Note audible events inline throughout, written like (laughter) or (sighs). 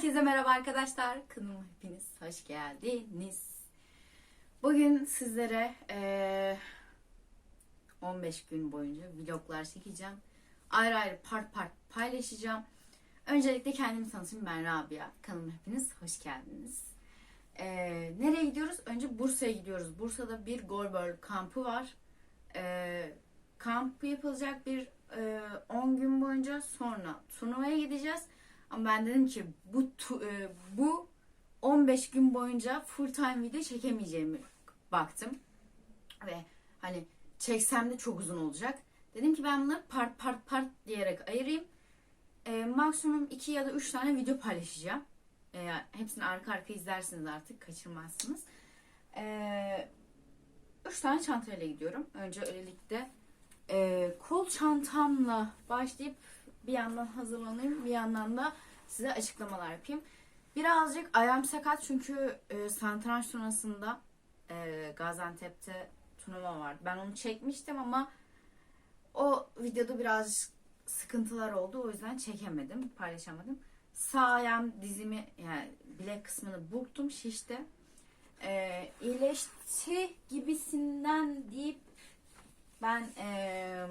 Herkese merhaba arkadaşlar. Kanalıma hepiniz hoş geldiniz. Bugün sizlere eee, 15 gün boyunca vloglar çekeceğim. Ayrı ayrı part part paylaşacağım. Öncelikle kendimi tanıtayım. Ben Rabia. Kanalıma hepiniz hoş geldiniz. Eee, nereye gidiyoruz? Önce Bursa'ya gidiyoruz. Bursa'da bir Gorbel kampı var. Eee kamp yapılacak bir eee, 10 gün boyunca sonra turnuvaya gideceğiz. Ama ben dedim ki bu e, bu 15 gün boyunca full time video çekemeyeceğimi baktım. Ve hani çeksem de çok uzun olacak. Dedim ki ben bunları part part part diyerek ayırayım. E, maksimum 2 ya da 3 tane video paylaşacağım. E, hepsini arka arka izlersiniz artık kaçırmazsınız. E, 3 tane çantayla gidiyorum. Önce öylelikle e, kol çantamla başlayıp bir yandan hazırlanayım bir yandan da size açıklamalar yapayım. Birazcık ayağım sakat çünkü e, satranç turnuvasında e, Gaziantep'te turnuva vardı. Ben onu çekmiştim ama o videoda biraz sıkıntılar oldu. O yüzden çekemedim, paylaşamadım. Sağ ayağım dizimi yani bilek kısmını burktum, şişti. E, iyileşti gibisinden deyip ben e,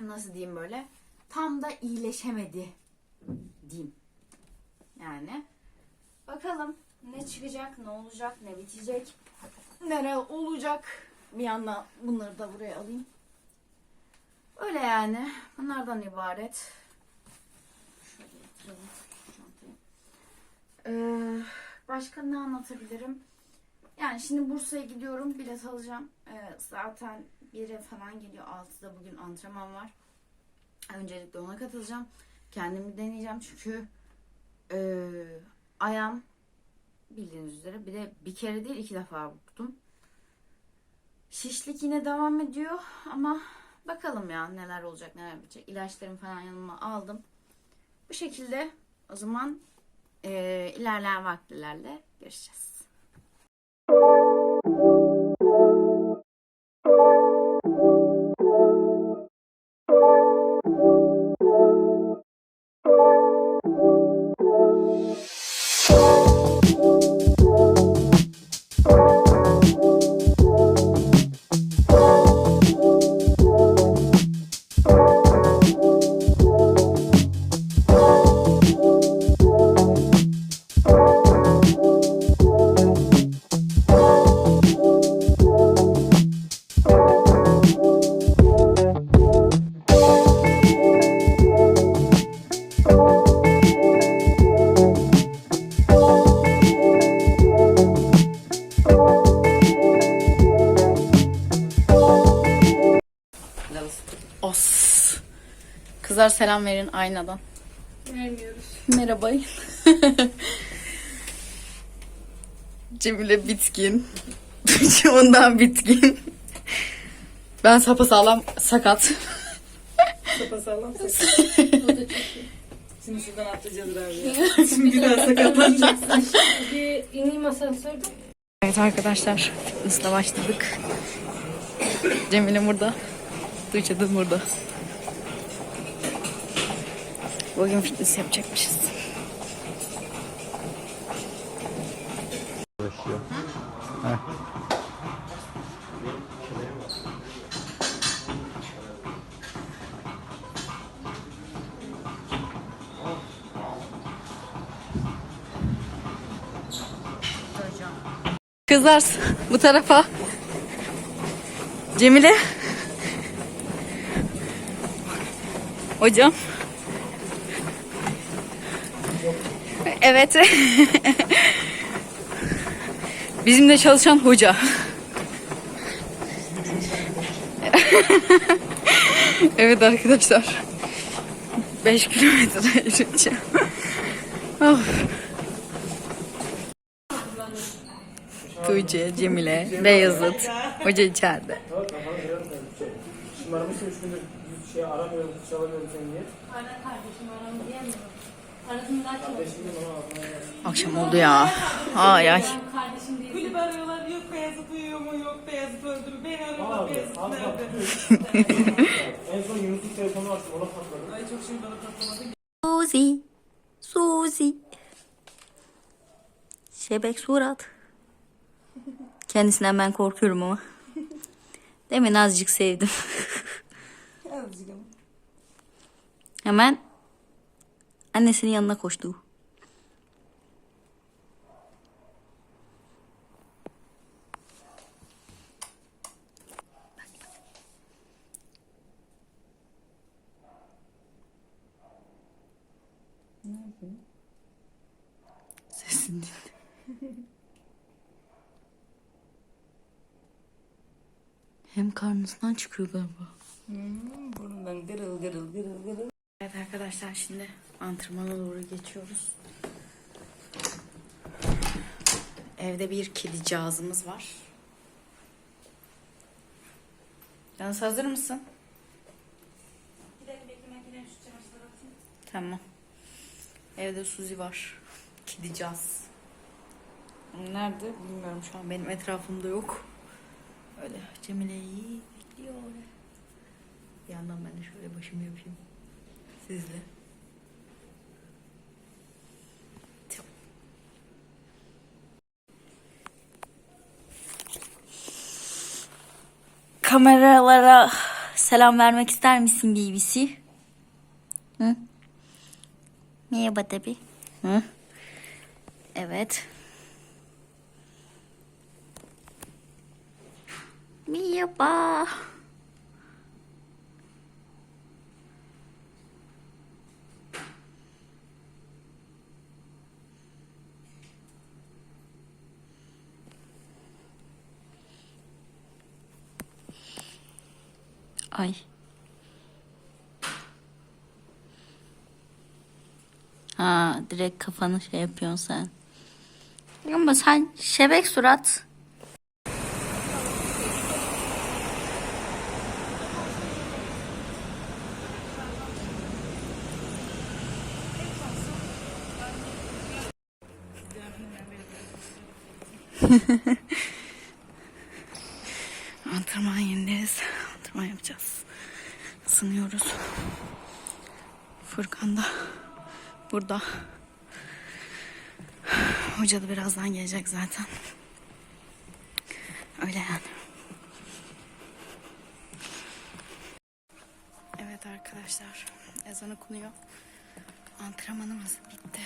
nasıl diyeyim böyle tam da iyileşemedi diyeyim. Yani bakalım ne çıkacak, ne olacak, ne bitecek, nere olacak. Bir yandan bunları da buraya alayım. Öyle yani. Bunlardan ibaret. Ee, başka ne anlatabilirim? Yani şimdi Bursa'ya gidiyorum. Bilet alacağım. Ee, zaten 1'e falan geliyor. 6'da bugün antrenman var. Öncelikle ona katılacağım. Kendimi deneyeceğim çünkü e, ayağım bildiğiniz üzere bir de bir kere değil iki defa burktum. Şişlik yine devam ediyor ama bakalım ya neler olacak neler bitecek. İlaçlarımı falan yanıma aldım. Bu şekilde o zaman e, ilerleyen vaktilerle görüşeceğiz. Os. Kızlar selam verin aynadan. Vermiyoruz. Merhaba. (laughs) Cemile bitkin. Tuğçe (laughs) ondan bitkin. Ben sapasağlam sakat. Sapasağlam sakat. (laughs) O da çok iyi. Şimdi şuradan atlayacağız abi. Şimdi bir daha sakatlanacaksın. Bir ineyim asansörde. Evet arkadaşlar fitness'la başladık. Cemile burada. Tuğçe de burada. Bugün fitness yapacakmışız. Kızlar bu tarafa. Cemile. Hocam. Evet. (laughs) Bizimle çalışan hoca. (laughs) evet arkadaşlar. 5 kilometre yürüyeceğim. of. Tuğçe, Cemile, Beyazıt. Hoca içeride. Şey aramıyorum, hiç alamıyorum seni diye. Ara kardeşim aramı diyemiyorum. Aradım derken Kardeşim de bana ağzına gelsin. Akşam oldu ya. Ay ay. kardeşim değil. Kulüp arıyorlar yok Beyazıt uyuyor mu yok Beyazıt öldü mü beni arıyorlar abi, Beyazıt az nerede? (laughs) En son Yunus'un telefonu açtım, ona patladı. Ay çok şey bana patlamadı. Suzy. Suzy. Suzi. Şebek surat. Kendisinden ben korkuyorum ama. Demin azıcık sevdim. (laughs) Azıcık ama. Hemen annesinin yanına koştu. Sesini. Hem karnısından çıkıyor galiba. Hmm, burnundan gırıl gırıl gırıl gırıl. Evet arkadaşlar şimdi antrenmana doğru geçiyoruz. Evde bir kedi cihazımız var. Yalnız hazır mısın? Gidelim bekle makinenin şu çamaşırları atayım. Tamam. Evde Suzi var. Kedi cihaz. Nerede bilmiyorum şu an benim etrafımda yok. Öyle Cemile'yi bekliyor. Bir yandan ben de şöyle başımı yapayım. Sizle. Kameralara selam vermek ister misin BBC? Hı? Merhaba tabi. Hı? Evet. Merhaba. Ay. Ha, direkt kafanı şey yapıyorsun sen. Ama sen şebek surat. Antrenman yerindeyiz. Antrenman yapacağız. Isınıyoruz. Furkan da burada. Hoca da birazdan gelecek zaten. Öyle yani. Evet arkadaşlar. Ezan okunuyor. Antrenmanımız bitti.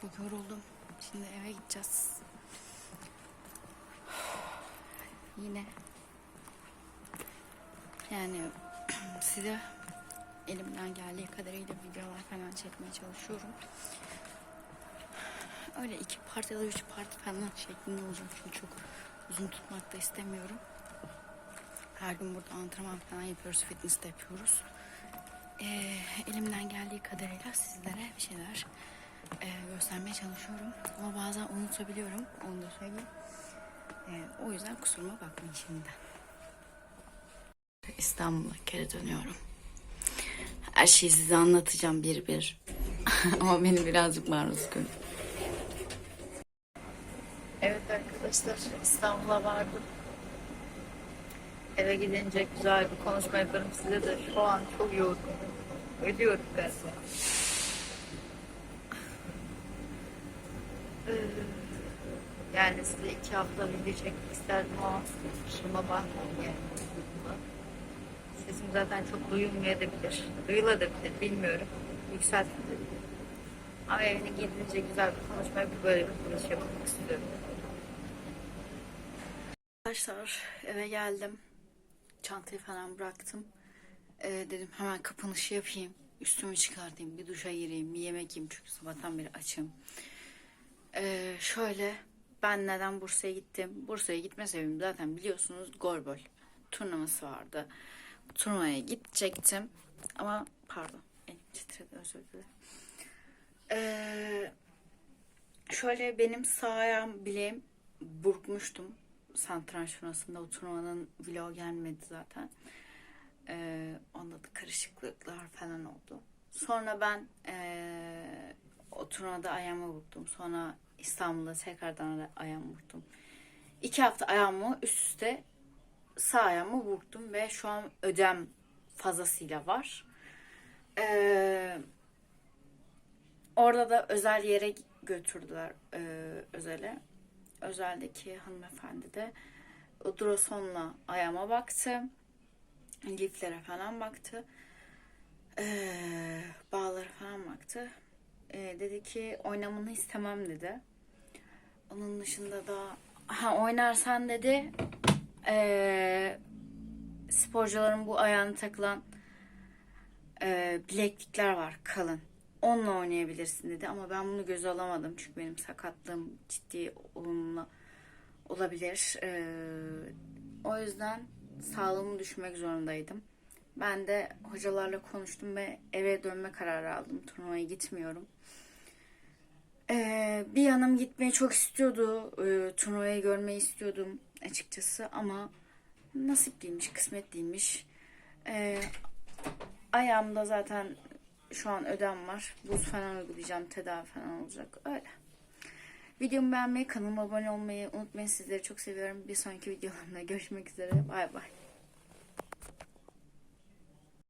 Çok yoruldum. Şimdi eve gideceğiz. (sighs) Yine yani (clears throat) size elimden geldiği kadarıyla videolar falan çekmeye çalışıyorum. Öyle iki part ya da üç part falan şeklinde olacak çünkü çok uzun tutmak da istemiyorum. Her gün burada antrenman falan yapıyoruz, fitness de yapıyoruz. Ee, elimden geldiği kadarıyla sizlere bir şeyler e, göstermeye çalışıyorum. Ama bazen unutabiliyorum, onu da söyleyeyim. Ee, o yüzden kusuruma bakmayın şimdiden. İstanbul'a geri dönüyorum. Her şeyi size anlatacağım bir bir. (laughs) Ama beni birazcık maruz görün. Evet arkadaşlar İstanbul'a vardım. Eve gidince güzel bir konuşma yaparım size de şu an çok yorgunum. Ödüyorum galiba. Ee, yani size iki hafta video çekmek isterdim ama kusuruma bakmayın yani. Sesim zaten çok duyulmayabilir. Duyulabilir bilmiyorum. Yükseltilir. Ama evine gidince güzel bir konuşma yapıp böyle bir konuşma yapmak istiyorum. Arkadaşlar eve geldim. Çantayı falan bıraktım. Ee, dedim hemen kapanışı yapayım. Üstümü çıkartayım. Bir duşa gireyim. Bir yemek yiyeyim. Çünkü sabahtan beri açım. Ee, şöyle ben neden Bursa'ya gittim? Bursa'ya gitme sebebim zaten biliyorsunuz Gorbol turnuvası vardı. Turnuvaya gidecektim. Ama pardon elim titredi özür dilerim. Ee, şöyle benim sağ ayağım bileğim burkmuştum. Santranç turnuvasında o turnuvanın vlogu gelmedi zaten. Ee, onda da karışıklıklar falan oldu. Sonra ben ee, o turnuvada ayağımı burktum. Sonra İstanbul'da tekrardan ayağımı burktum. İki hafta ayağımı üst üste sağ ayağımı burktum ve şu an ödem fazlasıyla var. Ee, orada da özel yere götürdüler e, özele. Özeldeki hanımefendi de ultrasonla ayağıma baktı. Liflere falan baktı. Ee, bağları falan baktı. Ee, dedi ki oynamanı istemem dedi. Onun dışında da ha oynarsan dedi ee, sporcuların bu ayağına takılan ee, bileklikler var kalın. Onunla oynayabilirsin dedi ama ben bunu göze alamadım çünkü benim sakatlığım ciddi olumlu olabilir. Ee, o yüzden sağlığımı düşmek zorundaydım. Ben de hocalarla konuştum ve eve dönme kararı aldım. Turnuvaya gitmiyorum. Ee, bir yanım gitmeyi çok istiyordu. Ee, turnuvayı görmeyi istiyordum açıkçası ama nasip değilmiş, kısmet değilmiş. Ee, ayağımda zaten şu an ödem var. Buz falan uygulayacağım. Tedavi falan olacak. Öyle. Videomu beğenmeyi, kanalıma abone olmayı unutmayın. Sizleri çok seviyorum. Bir sonraki videolarımda görüşmek üzere. Bay bay.